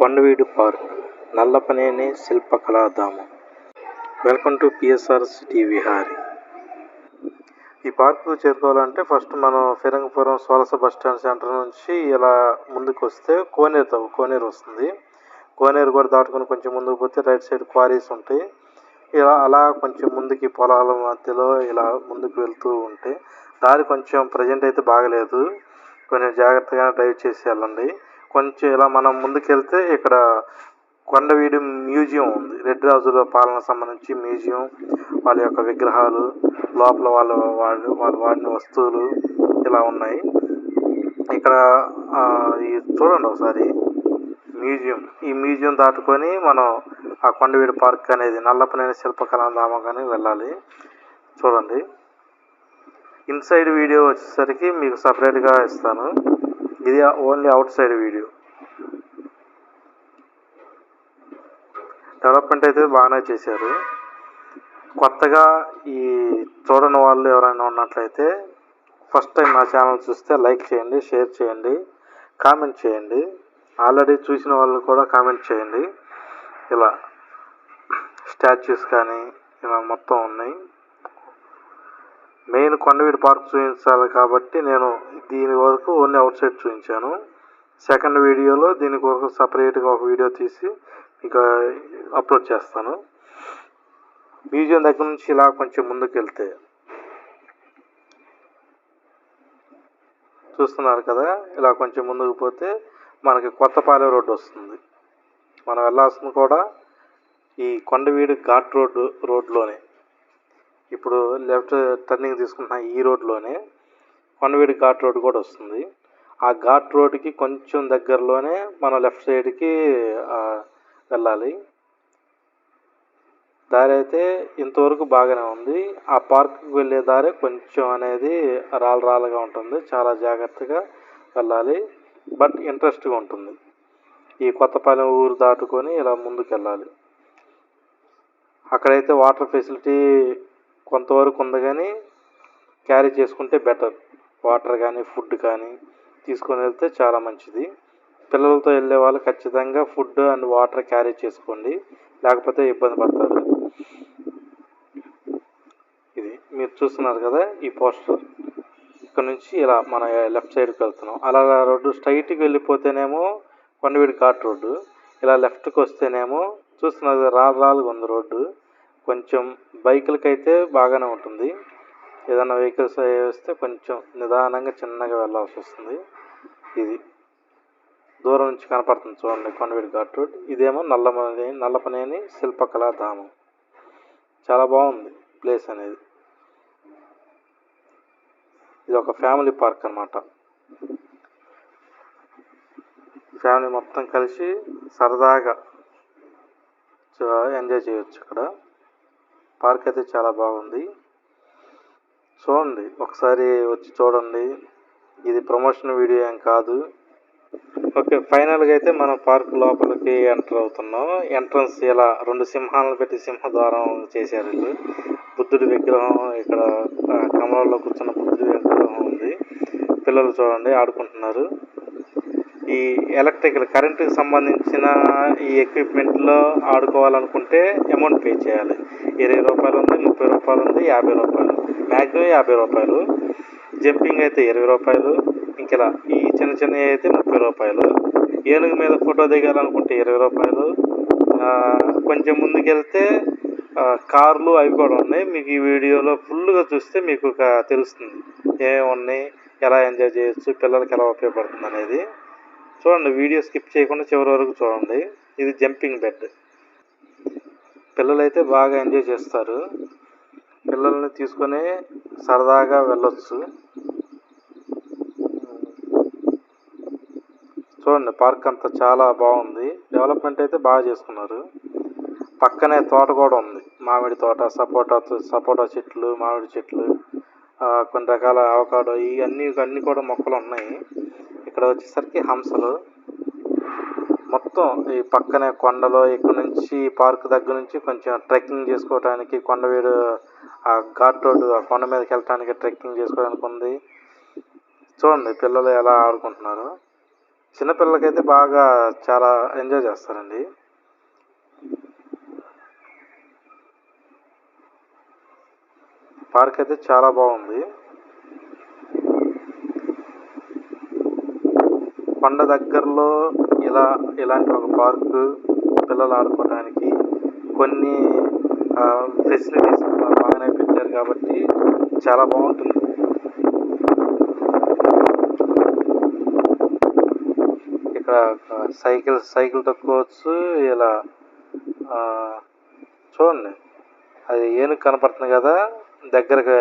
Kondaveedu park Nallapaneni Shilpakaladhamam. Welcome to PSR city Vihari ఈ park చేరుకోవాలంటే first మనం Phirangipuram Solasa bus stand centre నుంచి ఇలా ముందుకు వస్తే కోనేరు తవ్వు కోనేరు వస్తుంది. కోనేరు కూడా దాటుకొని కొంచెం ముందుకు పోతే రైట్ సైడ్ క్వారీస్ ఉంటాయి. ఇలా అలా కొంచెం ముందుకి పొలాల మధ్యలో ఇలా ముందుకు వెళ్తూ ఉంటే దారి కొంచెం ప్రజెంట్ అయితే బాగలేదు. కొంచెం జాగ్రత్తగా డ్రైవ్ చేసి వెళ్ళండి. కొంచెం ఇలా మనం ముందుకెళ్తే ఇక్కడ కొండవీడు మ్యూజియం ఉంది. రెడ్ రాజుల పాలన సంబంధించి మ్యూజియం. వాళ్ళ యొక్క విగ్రహాలు లోపల వాళ్ళ వాళ్ళు వాళ్ళు వాడిన వస్తువులు ఇలా ఉన్నాయి. ఇక్కడ ఈ చూడండి ఒకసారి మ్యూజియం. ఈ మ్యూజియం దాటుకొని మనం ఆ కొండవీడు పార్క్ అనేది నల్లపనేని శిల్పకళాధామం కానీ వెళ్ళాలి. చూడండి. ఇన్సైడ్ వీడియో వచ్చేసరికి మీకు సపరేట్గా ఇస్తాను. ఇది only outside video development అయితే బాగానే చేశారు. కొత్తగా ఈ చూడని వాళ్ళు ఎవరైనా ఉన్నట్లయితే ఫస్ట్ టైం నా ఛానల్ చూస్తే లైక్ చేయండి షేర్ చేయండి కామెంట్ చేయండి. ఆల్రెడీ చూసిన వాళ్ళు కూడా కామెంట్ చేయండి. ఇలా స్టాచ్యూస్ కానీ ఇలా మొత్తం ఉన్నాయి. మెయిన్ కొండవీడు పార్క్ చూపించాలి కాబట్టి నేను దీని వరకు ఓన్లీ అవుట్ సైడ్ చూపించాను. సెకండ్ వీడియోలో దీని కొరకు సపరేట్గా ఒక వీడియో తీసి మీకు అప్లోడ్ చేస్తాను. మ్యూజియం దగ్గర నుంచి ఇలా కొంచెం ముందుకు వెళ్తే చూస్తున్నారు కదా ఇలా కొంచెం ముందుకు పోతే మనకి కొత్తపాలెం రోడ్డు వస్తుంది. మనం వెళ్ళాల్సింది కూడా ఈ కొండవీడు ఘాట్ రోడ్డు రోడ్లోనే. ఇప్పుడు లెఫ్ట్ టర్నింగ్ తీసుకుంటున్న ఈ రోడ్లోనే కొండవీడి ఘాట్ రోడ్ కూడా వస్తుంది. ఆ ఘాట్ రోడ్కి కొంచెం దగ్గరలోనే మనం లెఫ్ట్ సైడ్కి వెళ్ళాలి. దారి అయితే ఇంతవరకు బాగానే ఉంది. ఆ పార్క్కి వెళ్ళే దారి కొంచెం అనేది రాళ్ళు రాళ్ళగా ఉంటుంది. చాలా జాగ్రత్తగా వెళ్ళాలి. బట్ ఇంట్రెస్ట్గా ఉంటుంది. ఈ కొత్తపాలెం ఊరు దాటుకొని ఇలా ముందుకు వెళ్ళాలి అక్కడైతే వాటర్ ఫెసిలిటీ కొంతవరకు ఉంది కానీ క్యారీ చేసుకుంటే బెటర్. వాటర్ కానీ ఫుడ్ కానీ తీసుకొని వెళ్తే చాలా మంచిది. పిల్లలతో వెళ్ళే వాళ్ళు ఖచ్చితంగా ఫుడ్ అండ్ వాటర్ క్యారీ చేసుకోండి. లేకపోతే ఇబ్బంది పడతారు. ఇది మీరు చూస్తున్నారు కదా ఈ పోస్టర్. ఇక్కడ నుంచి ఇలా మన లెఫ్ట్ సైడ్కి వెళ్తున్నాం. అలా రోడ్డు స్ట్రైట్కి వెళ్ళిపోతేనేమో కొండవీడి ఘాట్ రోడ్డు. ఇలా లెఫ్ట్కి వస్తేనేమో చూస్తున్నారు కదా రాళ్ళు ఉంది రోడ్డు. కొంచెం బైకులకైతే బాగానే ఉంటుంది. ఏదైనా వెహికల్స్ వస్తే కొంచెం నిదానంగా చిన్నగా వెళ్ళాల్సి వస్తుంది. ఇది దూరం నుంచి కనపడుతుంది చూడండి కొండవీడి ఘాట్ రోడ్. ఇదేమో నల్లమని నల్లపనేని శిల్పకళా ధామం. చాలా బాగుంది ప్లేస్ అనేది. ఇది ఒక ఫ్యామిలీ పార్క్ అన్నమాట. ఫ్యామిలీ మొత్తం కలిసి సరదాగా ఎంజాయ్ చేయొచ్చు ఇక్కడ పార్క్ అయితే చాలా బాగుంది. చూడండి ఒకసారి వచ్చి చూడండి. ఇది ప్రమోషన్ వీడియో ఏం కాదు. ఓకే ఫైనల్గా అయితే మనం పార్క్ లోపలికి ఎంటర్ అవుతున్నాం. ఎంట్రన్స్ ఇలా రెండు సింహాలను పెట్టి సింహద్వారం చేశారు వీళ్ళు. బుద్ధుడి విగ్రహం ఇక్కడ కమలంలో కూర్చున్న బుద్ధుడి విగ్రహం ఉంది. పిల్లలు చూడండి ఆడుకుంటున్నారు. ఈ ఎలక్ట్రికల్ కరెంటుకి సంబంధించిన ఈ ఎక్విప్మెంట్లో ఆడుకోవాలనుకుంటే అమౌంట్ పే చేయాలి. ఇరవై రూపాయలు ఉంది ముప్పై రూపాయలు ఉంది యాభై రూపాయలు. మ్యాక్సిమం యాభై రూపాయలు. జంపింగ్ అయితే ఇరవై రూపాయలు. ఇంకెలా ఈ చిన్న చిన్నవి అయితే ముప్పై రూపాయలు. ఏనుగు మీద ఫోటో దిగాలనుకుంటే ఇరవై రూపాయలు. కొంచెం ముందుకెళ్తే కార్లు అవి కూడా ఉన్నాయి. మీకు ఈ వీడియోలో ఫుల్గా చూస్తే మీకు ఒక తెలుస్తుంది. ఏమేమి ఉన్నాయి ఎలా ఎంజాయ్ చేయొచ్చు పిల్లలకి ఎలా ఉపయోగపడుతుంది అనేది. చూడండి వీడియో స్కిప్ చేయకుండా చివరి వరకు చూడండి. ఇది జంపింగ్ బెడ్ పిల్లలైతే బాగా ఎంజాయ్ చేస్తారు. పిల్లల్ని తీసుకొని సరదాగా వెళ్ళొచ్చు. చూడండి పార్క్ అంతా చాలా బాగుంది. డెవలప్మెంట్ అయితే బాగా చేసుకున్నారు. పక్కనే తోట కూడా ఉంది. మామిడి తోట సపోటా సపోటా చెట్లు మామిడి చెట్లు కొన్ని రకాల అవకాడో ఇవన్నీ అన్నీ కూడా మొక్కలు ఉన్నాయి. ఇక్కడ వచ్చేసరికి హంసలు. మొత్తం ఈ పక్కనే కొండలో ఇక్కడ నుంచి పార్క్ దగ్గర నుంచి కొంచెం ట్రెక్కింగ్ చేసుకోవడానికి కొండవీడు ఆ ఘాట్ రోడ్డు ఆ కొండ మీదకి వెళ్ళటానికి ట్రెక్కింగ్ చేసుకోవడానికి ఉంది. చూడండి పిల్లలు ఎలా ఆడుకుంటున్నారు. చిన్నపిల్లలకైతే బాగా చాలా ఎంజాయ్ చేస్తారండి. పార్క్ అయితే చాలా బాగుంది. కొండ దగ్గరలో ఇలా ఇలాంటి ఒక పార్కు పిల్లలు ఆడుకోవడానికి కొన్ని ఫెసిలిటీస్ బాగానే పెట్టారు కాబట్టి చాలా బాగుంటుంది. ఇక్కడ సైకిల్ సైకిల్ తొక్కవచ్చు ఇలా చూడండి. అది ఏనుగు కనపడుతుంది కదా దగ్గరగా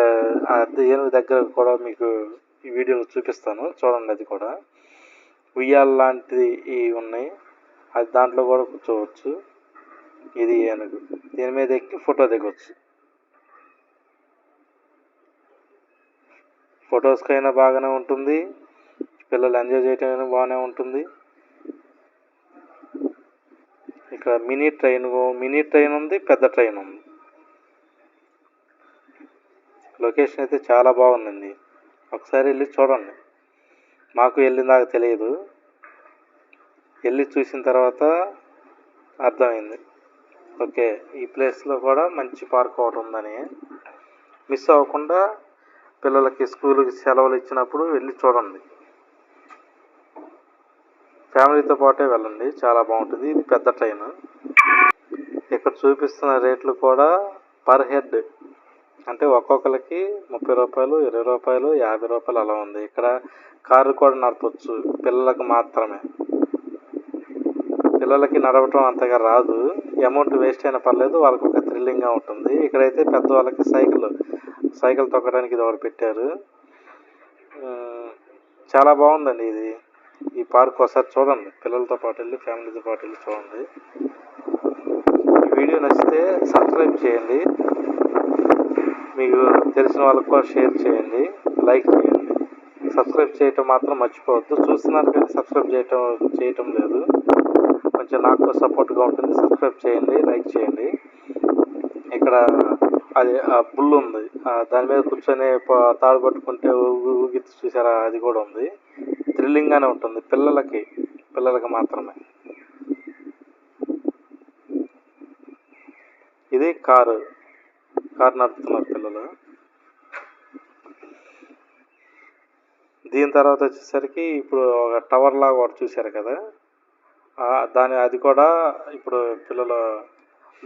ఆ ఏనుగు దగ్గర కూడా మీకు ఈ వీడియోలో చూపిస్తాను. చూడండి అది కూడా. ఉయ్యాల లాంటిది ఇవి ఉన్నాయి. అది దాంట్లో కూడా కూర్చోవచ్చు. ఇది ఏనుగు. దీని మీద ఎక్కి ఫోటో దిగవచ్చు ఫొటోస్కైనా బాగానే ఉంటుంది. పిల్లలు ఎంజాయ్ చేయటం బాగానే ఉంటుంది. ఇక్కడ మినీ ట్రైన్ మినీ ట్రైన్ ఉంది పెద్ద ట్రైన్ ఉంది. లొకేషన్ అయితే చాలా బాగుందండి. ఒకసారి వెళ్ళి చూడండి. మాకు వెళ్ళిందాకా తెలియదు. వెళ్ళి చూసిన తర్వాత అర్థమైంది. ఓకే ఈ ప్లేస్లో కూడా మంచి పార్క్ ఒకటి ఉందని. మిస్ అవ్వకుండా పిల్లలకి స్కూల్కి సెలవులు ఇచ్చినప్పుడు వెళ్ళి చూడండి. ఫ్యామిలీతో పాటే వెళ్ళండి. చాలా బాగుంటుంది. ఇది పెద్ద ట్రైన్. ఇక్కడ చూపిస్తున్న రేట్లు కూడా పర్ హెడ్ అంటే ఒక్కొక్కరికి ముప్పై రూపాయలు ఇరవై రూపాయలు యాభై రూపాయలు అలా ఉంది. ఇక్కడ కారు కూడా నడపచ్చు పిల్లలకు మాత్రమే. పిల్లలకి నడవటం అంతగా రాదు. అమౌంట్ వేస్ట్ అయినా పర్లేదు వాళ్ళకి ఒక థ్రిల్లింగ్గా ఉంటుంది. ఇక్కడైతే పెద్దవాళ్ళకి సైకిల్ సైకిల్ తొక్కడానికి ఇది ఒకటి పెట్టారు. చాలా బాగుందండి ఇది. ఈ పార్క్ ఒకసారి చూడండి. పిల్లలతో పాటు వెళ్ళి ఫ్యామిలీతో పాటు వెళ్ళి చూడండి. వీడియో నచ్చితే సబ్స్క్రైబ్ చేయండి. మీకు తెలిసిన వాళ్ళకు కూడా షేర్ చేయండి లైక్ చేయండి. సబ్స్క్రైబ్ చేయటం మాత్రం మర్చిపోవద్దు. చూస్తున్నారు కానీ సబ్స్క్రైబ్ చేయటం చేయటం లేదు. కొంచెం నాకు సపోర్ట్గా ఉంటుంది. సబ్స్క్రైబ్ చేయండి లైక్ చేయండి. ఇక్కడ అది ఆ బుల్ ఉంది. దాని మీద కూర్చొని తాడు పట్టుకుంటే ఊగి ఊగి చూసారా? అది కూడా ఉంది. థ్రిల్లింగ్గానే ఉంటుంది. పిల్లలకి పిల్లలకి మాత్రమే. ఇది కారు. కారు నడుపుతున్నారు పిల్లలు. దీని తర్వాత వచ్చేసరికి ఇప్పుడు ఒక టవర్ లాగా ఒకటి చూశారు కదా. దాని అది కూడా ఇప్పుడు పిల్లలు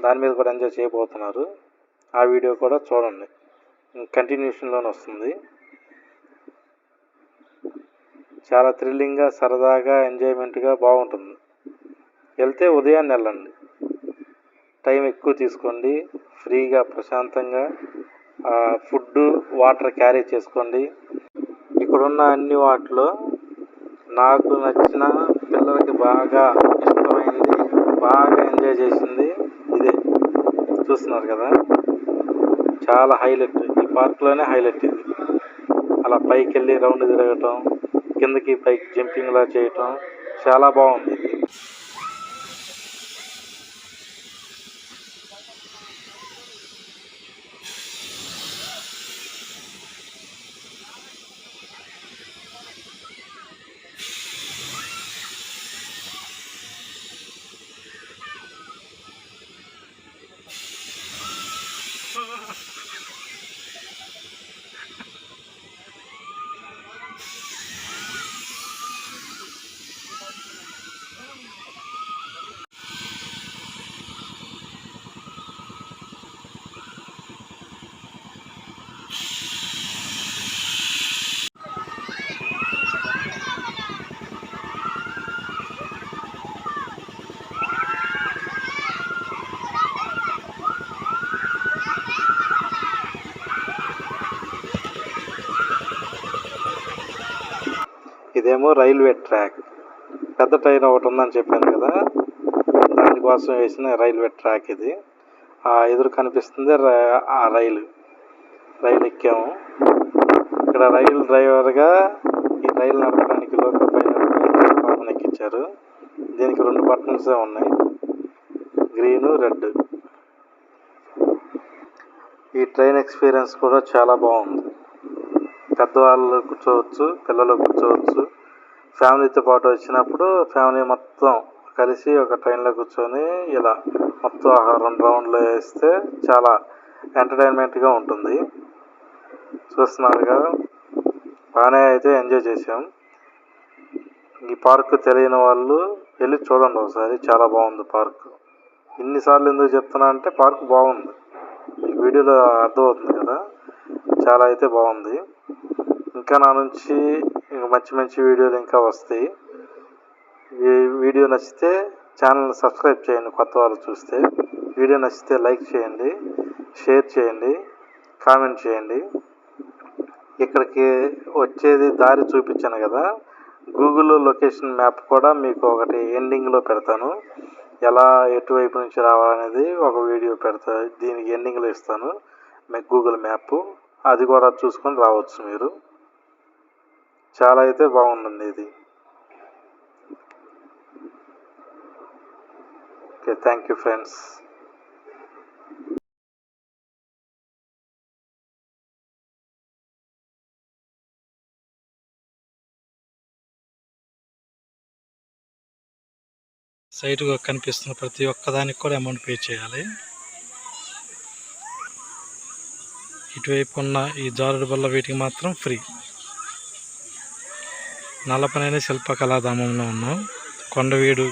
దాని మీద కూడా ఎంజాయ్ చేయబోతున్నారు. ఆ వీడియో కూడా చూడండి. కంటిన్యూషన్లోనే వస్తుంది. చాలా థ్రిల్లింగ్గా సరదాగా ఎంజాయ్మెంట్గా బాగుంటుంది. వెళ్తే ఉదయాన్నే వెళ్ళండి. టైం ఎక్కువ తీసుకోండి. ఫ్రీగా ప్రశాంతంగా ఫుడ్ వాటర్ క్యారీ చేసుకోండి. ఇక్కడున్న అన్ని వాటిలో నాకు నచ్చిన పిల్లలకి బాగా ఇష్టమైంది బాగా ఎంజాయ్ చేసింది ఇదే. చూస్తున్నారు కదా? చాలా హైలైట్. ఈ పార్క్లోనే హైలైట్ ఇది. అలా పైకి వెళ్ళి రౌండ్ తిరగటం కిందకి పైకి జంపింగ్లా చేయటం చాలా బాగుంది. ఇదేమో రైల్వే ట్రాక్. పెద్ద ట్రైన్ ఒకటి ఉందని చెప్పాను కదా. దానికోసం వేసిన రైల్వే ట్రాక్ ఇది. ఆ ఎదురు కనిపిస్తుంది ఆ రైలు. రైలు ఎక్కాము. ఇక్కడ రైలు డ్రైవర్గా ఈ రైలు నడపడానికి లోకల్ పైన పాపను ఎక్కించారు. దీనికి రెండు బటన్సే ఉన్నాయి. గ్రీన్ రెడ్ ఈ ట్రైన్ ఎక్స్పీరియన్స్ కూడా చాలా బాగుంది. పెద్దవాళ్ళు కూర్చోవచ్చు పిల్లలు కూర్చోవచ్చు. ఫ్యామిలీతో పాటు వచ్చినప్పుడు ఫ్యామిలీ మొత్తం కలిసి ఒక ట్రైన్లో కూర్చొని ఇలా మొత్తం రెండు రౌండ్లు వేస్తే చాలా ఎంటర్టైన్మెంట్గా ఉంటుంది. చూస్తున్నారుగా బాగానే అయితే ఎంజాయ్ చేసాం ఈ పార్క్ తెలియని వాళ్ళు వెళ్ళి చూడండి ఒకసారి. చాలా బాగుంది పార్క్. ఇన్నిసార్లు ఎందుకు చెప్తున్నా అంటే పార్క్ బాగుంది. ఈ వీడియోలో అర్థమవుతుంది కదా? చాలా అయితే బాగుంది. ఇంకా నా నుంచి ఇంకా మంచి మంచి వీడియోలు ఇంకా వస్తాయి. ఈ వీడియో నచ్చితే ఛానల్ సబ్స్క్రైబ్ చేయండి కొత్త వాళ్ళు చూస్తే. వీడియో నచ్చితే లైక్ చేయండి షేర్ చేయండి కామెంట్ చేయండి. ఇక్కడికి వచ్చేది దారి చూపించాను కదా. గూగుల్లో లొకేషన్ మ్యాప్ కూడా మీకు ఒకటి ఎండింగ్లో పెడతాను. ఎలా ఎటువైపు నుంచి రావాలనేది ఒక వీడియో పెడతా దీనికి ఎండింగ్లో ఇస్తాను. మీకు గూగుల్ మ్యాప్ అది కూడా చూసుకొని రావచ్చు మీరు. చాలా అయితే బాగుందండి ఇది. ఓకే థ్యాంక్ యూ ఫ్రెండ్స్ సైట్గా కనిపిస్తున్న ప్రతి ఒక్కదానికి కూడా అమౌంట్ పే చేయాలి. ఇటువైపు ఉన్న ఈ జారుడు బల్ల వీటికి మాత్రం ఫ్రీ నల్లపనేని శిల్పకళాధామంలో ఉన్నాం. కొండవీడు